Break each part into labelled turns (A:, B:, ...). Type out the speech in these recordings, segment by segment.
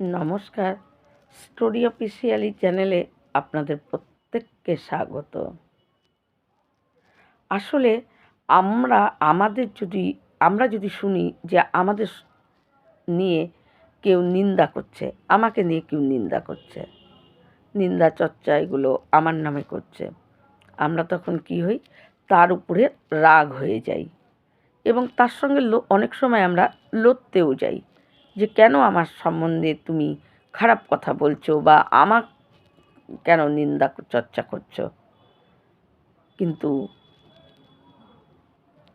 A: নমস্কার। Story officially চ্যানেলে আপনাদের প্রত্যেককে স্বাগত। আসলে আমরা, আমাদের যদি, আমরা যদি শুনি যে আমাদের নিয়ে কেউ নিন্দা করছে, আমাকে নিয়ে কেউ নিন্দা করছে, নিন্দা চর্চা এগুলো আমার নামে করছে, আমরা তখন কি হই? তার উপরে রাগ হয়ে যাই। এবং তার সঙ্গে অনেক সময় আমরা লড়তেও যাই। যে কেন আমার সম্বন্ধে তুমি খারাপ কথা বলছো বা আমার কেন নিন্দা চর্চা করছ? কিন্তু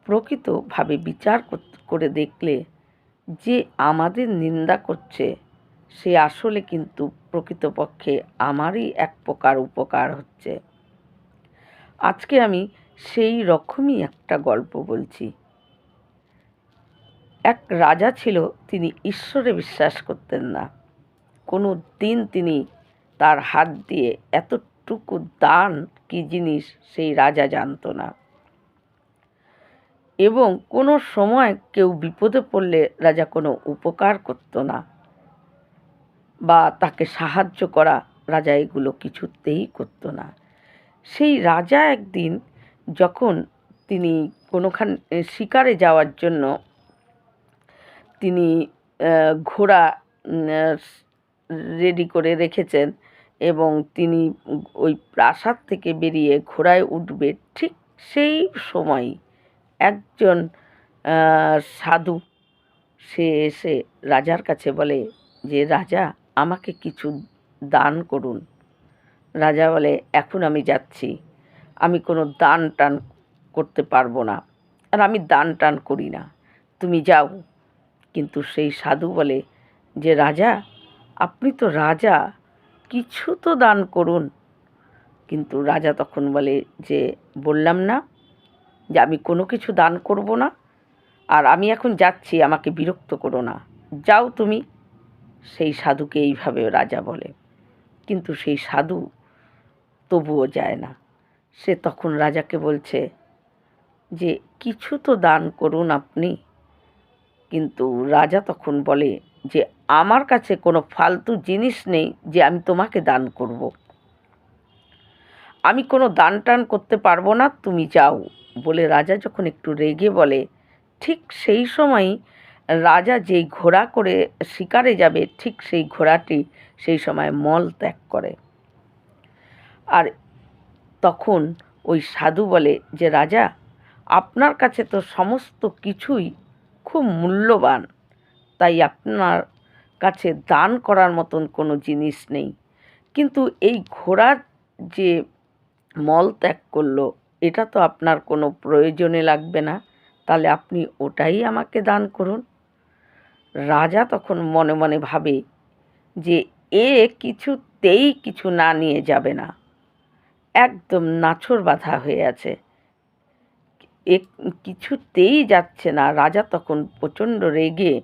A: প্রকৃতভাবে বিচার করে দেখলে যে আমাদের নিন্দা করছে, সে আসলে কিন্তু প্রকৃতপক্ষে আমারই এক প্রকার উপকার হচ্ছে। আজকে আমি সেই রকমই একটা গল্প বলছি। এক রাজা ছিল, তিনি ঈশ্বরে বিশ্বাস করতেন না। কোনো দিন তিনি তার হাত দিয়ে এতটুকু দান কি জিনিস সেই রাজা জানতো না। এবং কোনো সময় কেউ বিপদে পড়লে রাজা কোনো উপকার করতো না বা তাকে সাহায্য করা রাজা এগুলো কিছুতেই করতো না। সেই রাজা একদিন যখন তিনি কোনোখান শিকারে যাওয়ার জন্য তিনি ঘোড়া রেডি করে রেখেছেন এবং তিনি ওই প্রাসাদ থেকে বেরিয়ে ঘোড়ায় উঠবে ঠিক সেই সময় একজন সাধু, সে এসে রাজার কাছে বলে যে, রাজা, আমাকে কিছু দান করুন। রাজা বলে, এখন আমি যাচ্ছি। আমি কোনো দান টান করতে পারব না। আর আমি দান টান করি না। তুমি যাও। কিন্তু সেই সাধু বলে, যে রাজা, আপনি তো রাজা, কিছু তো দান করুন। কিন্তু রাজা তখন বলে, যে বললাম না যে আমি কোনো কিছু দান করব না, আর আমি এখন যাচ্ছি, আমাকে বিরক্ত করো না। যাও তুমি। সেই সাধুকে এইভাবে রাজা বলে। কিন্তু সেই সাধু তবুও যায় না। সে তখন রাজাকে বলছে, যে কিছু তো দান করুন আপনি। কিন্তু রাজা তখন বলে যে, আমার কাছে কোনো ফালতু জিনিস নেই যে আমি তোমাকে দান করব। আমি কোনো দান টান করতে পারব না, তুমি যাও। বলে রাজা যখন একটু রেগে বলে, ঠিক সেই সময়ই রাজা যেই ঘোড়া করে শিকারে যাবে, ঠিক সেই ঘোড়াটি সেই সময় মল ত্যাগ করে। আর তখন ওই সাধু বলে যে, রাজা, আপনার কাছে তো সমস্ত কিছুই খুব মূল্যবান। তাই আপনার কাছে দান করার মতন কোনো জিনিস নেই। কিন্তু এই ঘোড়ার যে মল ত্যাগ করল, এটা তো আপনার কোনো প্রয়োজনে লাগবে না। তাহলে আপনি ওটাই আমাকে দান করুন। রাজা তখন মনে মনে ভাবে যে এ কিছুতেই কিছু না নিয়ে যাবে না। একদম নাছর বাঁধা হয়ে আছে। এ কিছুতেই যাচ্ছে না। রাজা তখন প্রচণ্ড রেগে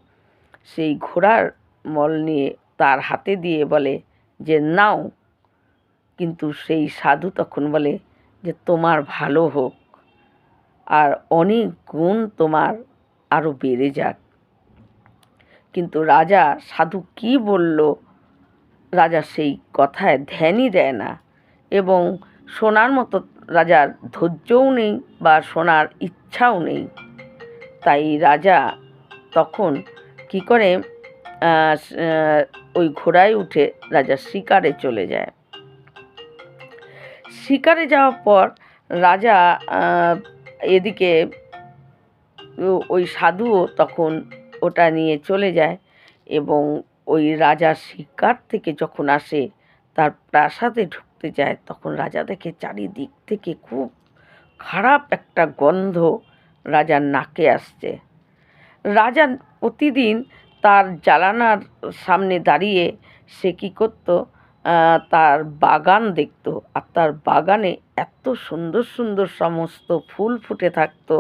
A: সেই ঘোড়ার মল নিয়ে তার হাতে দিয়ে বলে যে, নাও। কিন্তু সেই সাধু তখন বলে যে, তোমার ভালো হোক। আর অনেক গুণ তোমার আরও বেড়ে যাক। কিন্তু রাজা, সাধু কি বলল? রাজা সেই কথায় ধ্যানই দেয় না। এবং শোনার মতো রাজার ধৈর্যও নেই বা শোনার ইচ্ছাও নেই। তাই রাজা তখন কি করে ওই ঘোড়ায় উঠে রাজা শিকারে চলে যায়। শিকারে যাওয়ার পর রাজা এদিকে ওই সাধুও তখন ওটা নিয়ে চলে যায় এবং ওই রাজা শিকার থেকে যখন আসে, তার প্রাসাদে ঢুকতে যায়, তখন রাজা দেখে চারিদিক থেকে খুব খারাপ একটা গন্ধ রাজার নাকে আসছে। রাজা প্রতিদিন তার জ্বালানার সামনে দাঁড়িয়ে সে কী করতো? তার বাগান দেখত আর তার বাগানে এত সুন্দর সুন্দর সমস্ত ফুল ফুটে থাকতো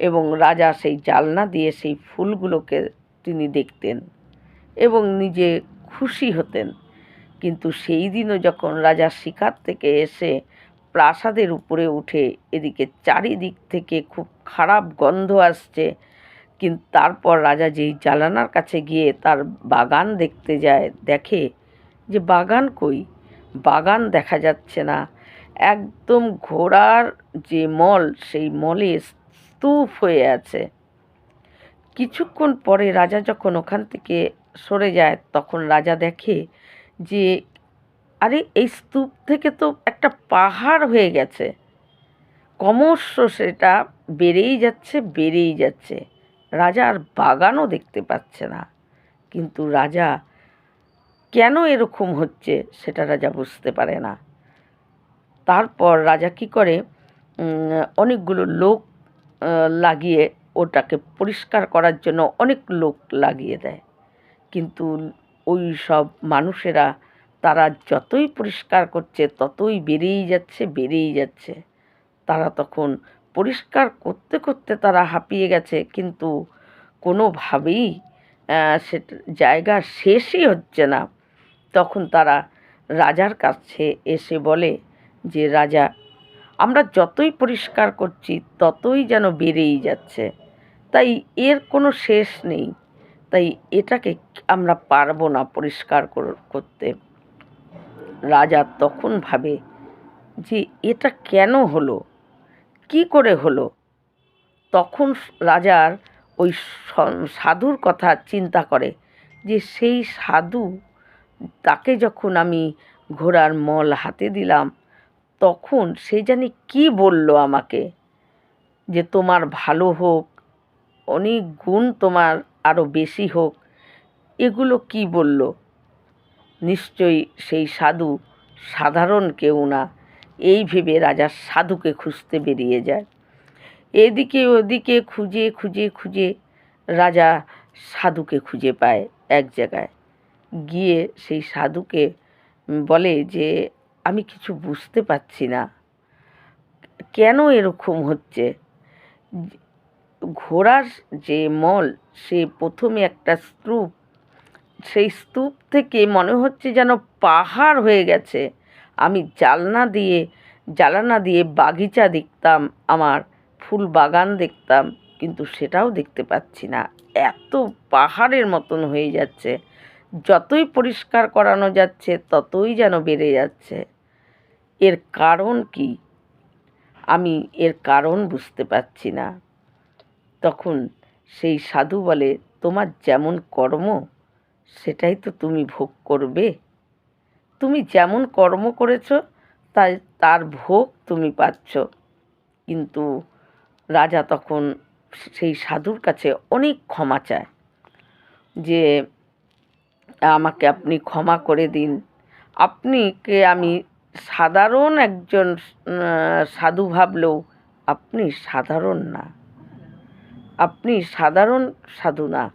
A: এবং রাজা সেই জালনা দিয়ে সেই ফুলগুলোকে তিনি দেখতেন এবং নিজে খুশি হতেন। কিন্তু সেই দিনও যখন রাজা শিকার থেকে এসে প্রাসাদের উপরে উঠে এদিকে চারিদিক থেকে খুব খারাপ গন্ধ আসছে, কিন্তু তারপর রাজা যেই জালানার কাছে গিয়ে তার বাগান দেখতে যায়, দেখে যে বাগান কই? বাগান দেখা যাচ্ছে না। একদম ঘোড়ার যে মল, সেই মলে স্তূপ হয়ে আছে। কিছুক্ষণ পরে রাজা যখন ওখান থেকে সরে যায়, তখন রাজা দেখে যে, আরে এই স্তূপ থেকে তো একটা পাহাড় হয়ে গেছে। ক্রমশ সেটা বেড়েই যাচ্ছে বেড়েই যাচ্ছে। রাজা আর বাগানও দেখতে পাচ্ছে না। কিন্তু রাজা কেন এরকম হচ্ছে সেটা রাজা বুঝতে পারে না। তারপর রাজা কি করে? অনেকগুলো লোক লাগিয়ে ওটাকে পরিষ্কার করার জন্য অনেক লোক লাগিয়ে দেয়। কিন্তু ওই সব মানুষেরা, তারা যতই পরিষ্কার করছে, ততই বেড়েই যাচ্ছে বেড়েই যাচ্ছে। তারা তখন পরিষ্কার করতে করতে তারা হাঁপিয়ে গেছে, কিন্তু কোনোভাবেই সে জায়গা শেষই হচ্ছে না। তখন তারা রাজার কাছে এসে বলে যে, রাজা, আমরা যতই পরিষ্কার করছি, ততই যেন বেড়েই যাচ্ছে। তাই এর কোনো শেষ নেই। তাই এটাকে আমরা পারব না পরিষ্কার কর- করতে। রাজা তখন ভাবে যে এটা কেন হলো? কি করে হলো? তখন রাজার ওই সাধুর কথা চিন্তা করে যে সেই সাধু তাকে যখন আমি ঘোড়ার মল হাতে দিলাম, তখন সে জানি কি বলল আমাকে? যে তোমার ভালো হোক, অনেক গুণ তোমার আরও বেশি হোক। এগুলো কি বলল? নিশ্চয়ই সেই সাধু সাধারণ কেউ না। এই ভেবে রাজা সাধুকে খুঁজতে বেরিয়ে যায়। এদিকে ওদিকে খুঁজে খুঁজে খুঁজে রাজা সাধুকে খুঁজে পায় এক জায়গায়। গিয়ে সেই সাধুকে বলে যে, আমি কিছু বুঝতে পারছি না। কেন এরকম হচ্ছে? ঘোড়ার যে মল, সে প্রথমে একটা স্তূপ। সেই স্তূপ থেকে মনে হচ্ছে যেন পাহাড় হয়ে গেছে। আমি জালনা দিয়ে, জালানা দিয়ে বাগিচা দেখতাম, আমার ফুল বাগান দেখতাম, কিন্তু সেটাও দেখতে পাচ্ছি না। এত পাহাড়ের মতন হয়ে যাচ্ছে। যতই পরিষ্কার করানো যাচ্ছে, ততই যেন বেড়ে যাচ্ছে। এর কারণ কি? আমি এর কারণ বুঝতে পারছি না। তখন সেই সাধু বলে, তোমার যেমন কর্ম, সেটাই তো তুমি ভোগ করবে। তুমি যেমন কর্ম করেছ, তাই তার ভোগ তুমি পাচ্ছ। কিন্তু রাজা তখন সেই সাধুর কাছে অনেক ক্ষমা চায়, যে, আমাকে আপনি ক্ষমা করে দিন। আপনিকে আমি সাধারণ একজন সাধু ভাবলেও আপনি সাধারণ না। আপনি সাধারণ সাধু না।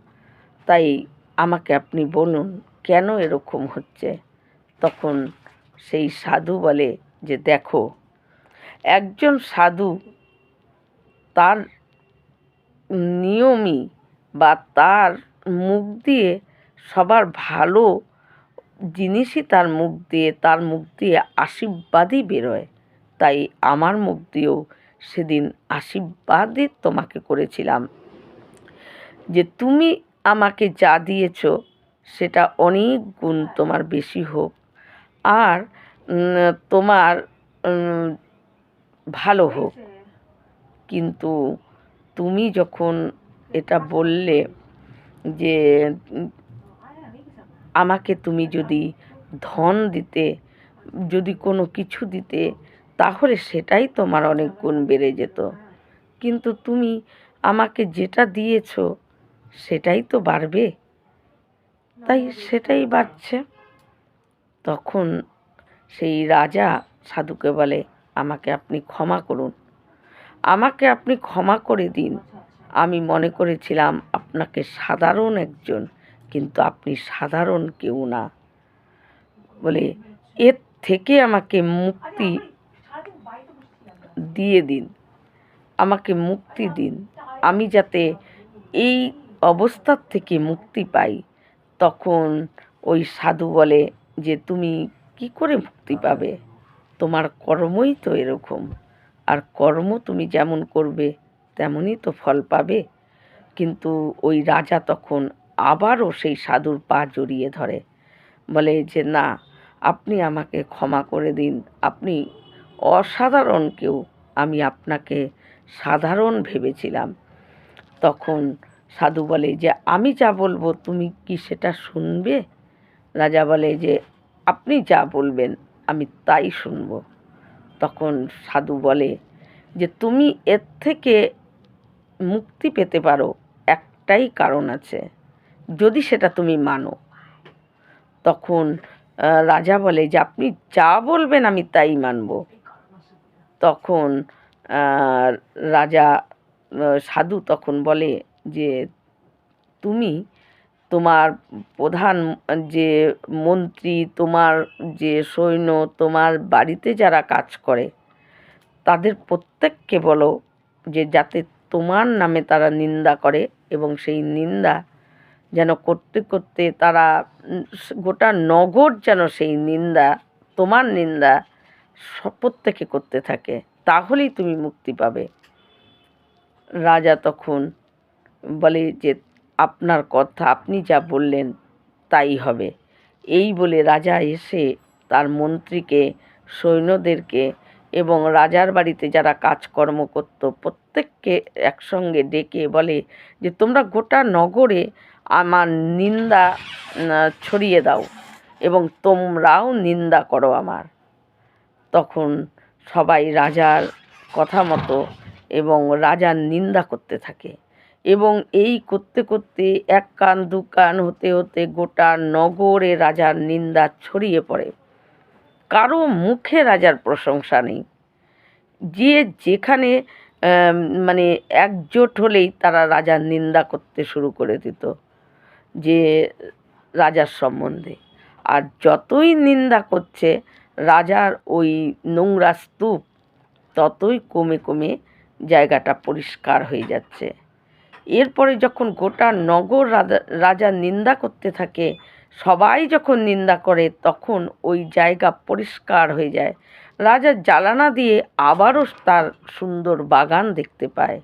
A: তাই আমাকে আপনি বলুন, কেন এরকম হচ্ছে? তখন সেই সাধু বলে যে, দেখো, একজন সাধু তার নিয়মই বা তার মুখ দিয়ে সবার ভালো জিনিসই তার মুখ দিয়ে, তার মুখ দিয়ে আশীর্বাদই বেরোয়। তাই আমার মুখ দিয়েও সেদিন আশীর্বাদে তোমাকে করেছিলাম। যে তুমি আমাকে যা দিয়েছ, সেটা অনেক গুণ তোমার বেশি হোক। আর তোমার ভালো হোক। কিন্তু তুমি যখন এটা বললে যে, আমাকে তুমি যদি ধন দিতে, যদি কোনো কিছু দিতে তাহলে সেটাই তোমার অনেক গুণ বেড়ে যেত। কিন্তু তুমি আমাকে যেটা দিয়েছ, সেটাই তো বাড়বে। তাই সেটাই বাড়ছে। তখন সেই রাজা সাধুকে বলে, আমাকে আপনি ক্ষমা করুন। আমাকে আপনি ক্ষমা করে দিন। আমি মনে করেছিলাম আপনাকে সাধারণ একজন, কিন্তু আপনি সাধারণ কেউ না। বলে, এর থেকে আমাকে মুক্তি দিয়ে দিন, আমাকে মুক্তি দিন। আমি যাতে এই অবস্থার থেকে মুক্তি পাই। তখন ওই সাধু বলে যে, তুমি কি করে মুক্তি পাবে? তোমার কর্মই তো এরকম। আর কর্ম তুমি যেমন করবে, তেমনই তো ফল পাবে। কিন্তু ওই রাজা তখন আবারও সেই সাধুর পা জড়িয়ে ধরে। বলে যে, না, আপনি আমাকে ক্ষমা করে দিন। আপনি অসাধারণ কেউ। আমি আপনাকে সাধারণ ভেবেছিলাম। তখন সাধু বলে, যে আমি যা বলব তুমি কি সেটা শুনবে? রাজা বলে, যে আপনি যা বলবেন আমি তাই শুনব। তখন সাধু বলে, যে তুমি এর থেকে মুক্তি পেতে পারো, একটাই কারণ আছে। যদি সেটা তুমি মানো। তখন রাজা বলে, যে আপনি যা বলবেন আমি তাই মানব। তখন রাজা সাধু তখন বলে যে, তুমি তোমার প্রধান যে মন্ত্রী, তোমার যে সৈন্য, তোমার বাড়িতে যারা কাজ করে, তাদের প্রত্যেককে বলো যে, যাতে তোমার নামে তারা নিন্দা করে এবং সেই নিন্দা যেন করতে করতে তারা গোটা নগর যেন সেই নিন্দা, তোমার নিন্দা প্রত্যেকে করতে থাকে, তাহলেই তুমি মুক্তি পাবে। রাজা তখন বলে যে, আপনার কথা, আপনি যা বললেন তাই হবে। এই বলে রাজা এসে তার মন্ত্রীকে, সৈন্যদেরকে এবং রাজার বাড়িতে যারা কাজকর্ম করত, প্রত্যেককে একসঙ্গে ডেকে বলে যে, তোমরা গোটা নগরে আমার নিন্দা ছড়িয়ে দাও এবং তোমরাও নিন্দা করো আমার। তখন সবাই রাজার কথা মতো এবং রাজার নিন্দা করতে থাকে এবং এই করতে করতে এক কান, দু কান হতে হতে গোটা নগরে রাজার নিন্দা ছড়িয়ে পড়ে। কারও মুখে রাজার প্রশংসা নেই। যে যেখানে মানে একজোট হলেই তারা রাজার নিন্দা করতে শুরু করে দিত যে রাজার সম্বন্ধে। আর যতই নিন্দা করছে রাজার ওই নোংরা স্তূপ ততই কমে কমে জায়গাটা পরিষ্কার হয়ে যাচ্ছে। এরপরে যখন গোটা নগর রাজা- রাজা নিন্দা করতে থাকে, সবাই যখন নিন্দা করে তখন ওই জায়গা পরিষ্কার হয়ে যায়। রাজা জ্বালানা দিয়ে আবারও তার সুন্দর বাগান দেখতে পায়।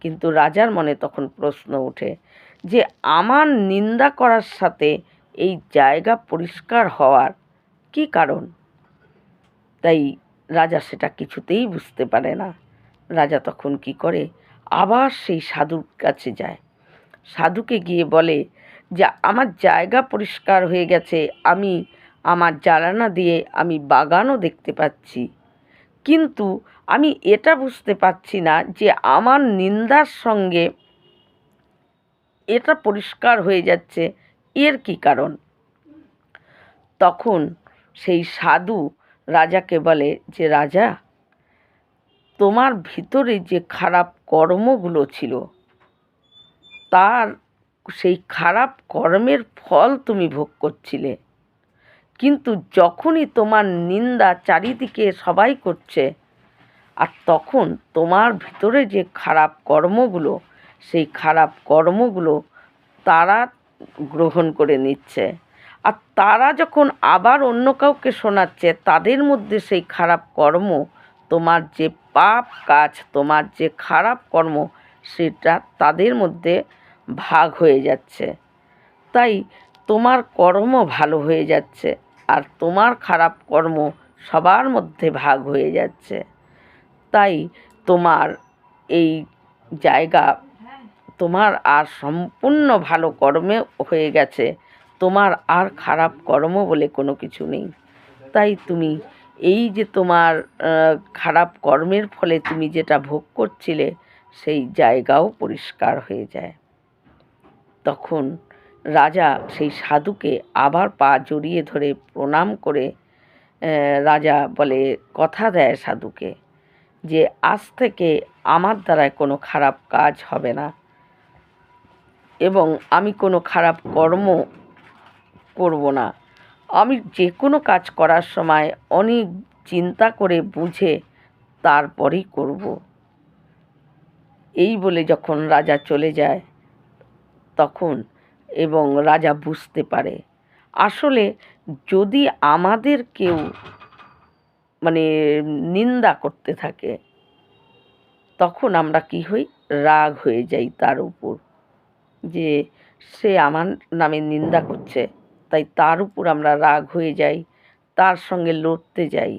A: কিন্তু রাজার মনে তখন প্রশ্ন ওঠে যে, আমার নিন্দা করার সাথে এই জায়গা পরিষ্কার হওয়ার কী কারণ? তাই রাজা সেটা কিছুতেই বুঝতে পারে না। রাজা তখন কি করে? আবার সেই সাধুর কাছে যায়। সাধুকে গিয়ে বলে যে, আমার জায়গা পরিষ্কার হয়ে গেছে। আমি আমার জ্বালানা দিয়ে আমি বাগানও দেখতে পাচ্ছি। কিন্তু আমি এটা বুঝতে পারছি না যে, আমার নিন্দার সঙ্গে এটা পরিষ্কার হয়ে যাচ্ছে। এর কি কারণ? তখন সেই সাধু রাজাকে বলে যে, রাজা, তোমার ভিতরে যে খারাপ কর্মগুলো ছিল, তার সেই খারাপ কর্মের ফল তুমি ভোগ করছিলে। কিন্তু যখনই তোমার নিন্দা চারিদিকে সবাই করছে, আর তখন তোমার ভিতরে যে খারাপ কর্মগুলো, সেই খারাপ কর্মগুলো তারা গ্রহণ করে নিচ্ছে। আর তারা যখন আবার অন্য কাউকে শোনাচ্ছে, তাদের মধ্যে সেই খারাপ কর্ম, তোমার যে পাপ কাজ, তোমার যে খারাপ কর্ম, সেটা তাদের মধ্যে ভাগ হয়ে যাচ্ছে। তাই তোমার কর্ম ভালো হয়ে যাচ্ছে আর তোমার খারাপ কর্ম সবার মধ্যে ভাগ হয়ে যাচ্ছে। তাই তোমার এই জায়গা, তোমার আর সম্পূর্ণ ভালো কর্মে হয়ে গেছে। তোমার আর খারাপ কর্ম বলে কোনো কিছু নেই। তাই তুমি এই যে তোমার খারাপ কর্মের ফলে তুমি যেটা ভোগ করছিলে, সেই জায়গাও পরিষ্কার হয়ে যায়। তখন রাজা সেই সাধুকে আবার পা জড়িয়ে ধরে প্রণাম করে রাজা বলে, কথা দেয় সাধুকে যে, আজ থেকে আমার দ্বারায় কোনো খারাপ কাজ হবে না। এবং আমি কোনো খারাপ কর্ম করব না। আমি যে কোনো কাজ করার সময় অনেক চিন্তা করে বুঝে তারপরেই করব। এই বলে যখন রাজা চলে যায়, তখন এবং রাজা বুঝতে পারে। আসলে যদি আমাদের কেউ মানে নিন্দা করতে থাকে, তখন আমরা কি হই? রাগ হয়ে যাই তার উপর যে সে আমার নামে নিন্দা করছে। তাই তার উপর আমরা রাগ হয়ে যাই, তার সঙ্গে লড়তে যাই।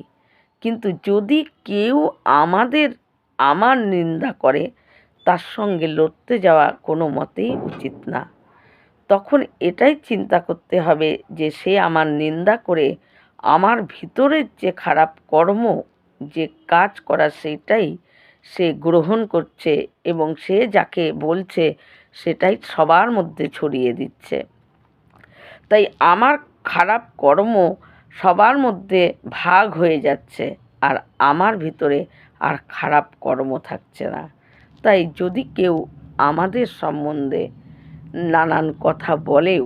A: কিন্তু যদি কেউ আমাদের, আমার নিন্দা করে, তার সঙ্গে লড়তে যাওয়া কোনো মতেই উচিত না। তখন এটাই চিন্তা করতে হবে যে সে আমার নিন্দা করে আমার ভিতরের যে খারাপ কর্ম, যে কাজ করা সেটাই সে গ্রহণ করছে এবং সে যাকে বলছে সেটাই সবার মধ্যে ছড়িয়ে দিচ্ছে। তাই আমার খারাপ কর্ম সবার মধ্যে ভাগ হয়ে যাচ্ছে আর আমার ভিতরে আর খারাপ কর্ম থাকছে না। তাই যদি কেউ আমাদের সম্বন্ধে নানান কথা বলেও,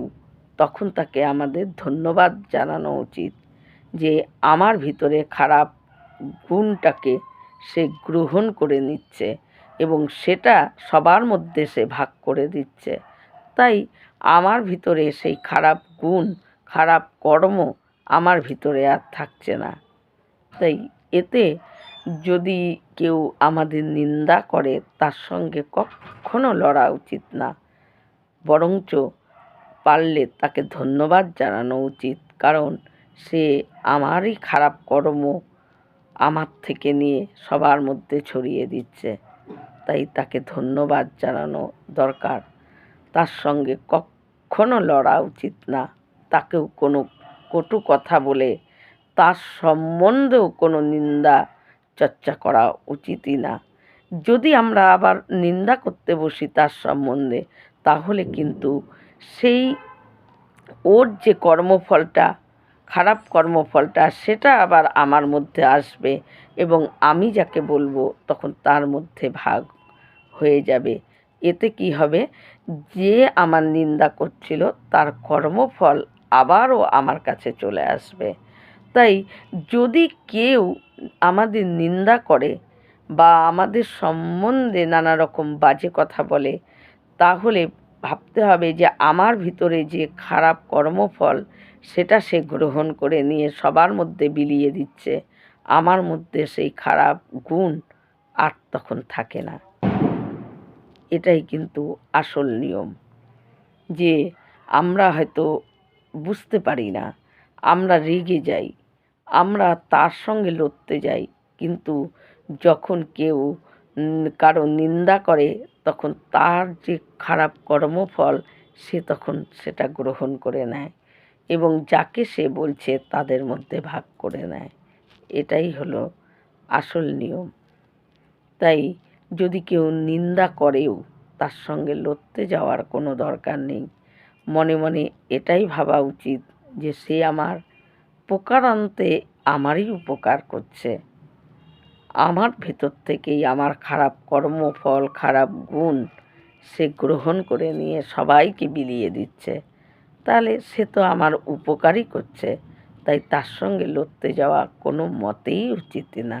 A: তখন তাকে আমাদের ধন্যবাদ জানানো উচিত যে আমার ভিতরে খারাপ গুণটাকে সে গ্রহণ করে নিচ্ছে এবং সেটা সবার মধ্যে সে ভাগ করে দিচ্ছে। তাই আমার ভিতরে সেই খারাপ গুণ, খারাপ কর্ম আমার ভিতরে আর থাকছে না। তাই এতে যদি কেউ আমাদের নিন্দা করে, তার সঙ্গে কখনো লড়া উচিত না। বরঞ্চ পারলে তাকে ধন্যবাদ জানানো উচিত, কারণ সে আমারই খারাপ কর্ম আমার থেকে নিয়ে সবার মধ্যে ছড়িয়ে দিচ্ছে। তাই তাকে ধন্যবাদ জানানো দরকার। তার সঙ্গে কখনো লড়া উচিত না। তাকেও কোনো কটু কথা বলে তার সম্বন্ধেও কোনো নিন্দা, চর্চা করা উচিতই না। যদি আমরা আবার নিন্দা করতে বসি তার সম্বন্ধে, তাহলে কিন্তু সেই ওর যে কর্মফলটা, খারাপ কর্মফলটা, সেটা আবার আমার মধ্যে আসবে এবং আমি যাকে বলব তখন তার মধ্যে ভাগ হয়ে যাবে। এতে কি হবে? যে আমার নিন্দা করছিল, তার কর্মফল আবারও আমার কাছে চলে আসবে। তাই যদি কেউ আমাদের নিন্দা করে বা আমাদের সম্বন্ধে নানা রকম বাজে কথা বলে, তাহলে ভাবতে হবে যে আমার ভিতরে যে খারাপ কর্মফল, সেটা সে গ্রহণ করে নিয়ে সবার মধ্যে বিলিয়ে দিচ্ছে। আমার মধ্যে সেই খারাপ গুণ আর তখন থাকে না। এটাই কিন্তু আসল নিয়ম। যে আমরা হয়তো বুঝতে পারি না, আমরা রেগে যাই, আমরা তার সঙ্গে লড়তে যাই, কিন্তু যখন কেউ কারও নিন্দা করে, তখন তার যে খারাপ কর্মফল, সে তখন সেটা গ্রহণ করে নেয় এবং যাকে সে বলছে তাদের মধ্যে ভাগ করে নেয়। এটাই হলো আসল নিয়ম। তাই যদি কেউ নিন্দা করেও তার সঙ্গে লড়তে যাওয়ার কোনো দরকার নেই। মনে মনে এটাই ভাবা উচিত যে সে আমার উপকারান্তে আমারই উপকার করছে। আমার ভেতর থেকেই আমার খারাপ কর্মফল খারাপ গুণ সে গ্রহণ করে নিয়ে সবাইকে বিলিয়ে দিচ্ছে। তাহলে সে তো আমার উপকারই করছে, তাই তার সঙ্গে লড়তে যাওয়া কোনো মতেই উচিত না।